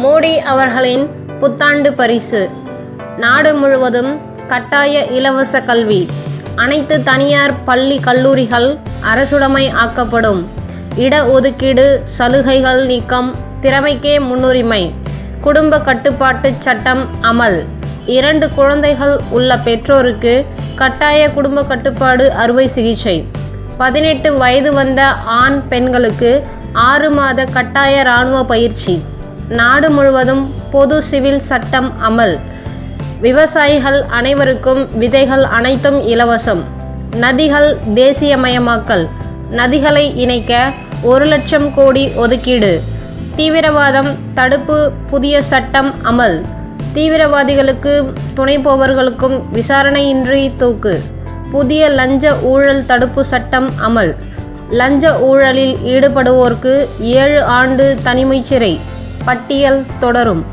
மோடி அவர்களின் புத்தாண்டு பரிசு. நாடு முழுவதும் கட்டாய இலவச கல்வி. அனைத்து தனியார் பள்ளி கல்லூரிகள் அரசுடைமை ஆக்கப்படும். இட ஒதுக்கீடு சலுகைகள் நீக்கம் திறமைக்கே முன்னுரிமை. குடும்ப கட்டுப்பாட்டு சட்டம் அமல். இரண்டு குழந்தைகள் உள்ள பெற்றோருக்கு கட்டாய குடும்ப கட்டுப்பாடு அறுவை சிகிச்சை. பதினெட்டு வயது வந்த ஆண் பெண்களுக்கு ஆறு மாத கட்டாய இராணுவ பயிற்சி. நாடு முழுவதும் பொது சிவில் சட்டம் அமல். விவசாயிகள் அனைவருக்கும் விதைகள் அனைத்தும் இலவசம். நதிகள் தேசியமயமாக்கல். நதிகளை இணைக்க ஒரு லட்சம் கோடி ஒதுக்கீடு. தீவிரவாதம் தடுப்பு புதிய சட்டம் அமல். தீவிரவாதிகளுக்கு துணை போவர்களுக்கும் விசாரணையின்றி தூக்கு. புதிய லஞ்ச ஊழல் தடுப்பு சட்டம் அமல். லஞ்ச ஊழலில் ஈடுபடுவோருக்கு ஏழு ஆண்டு தனிமைச் சிறை பட்டியல் தொடரும்.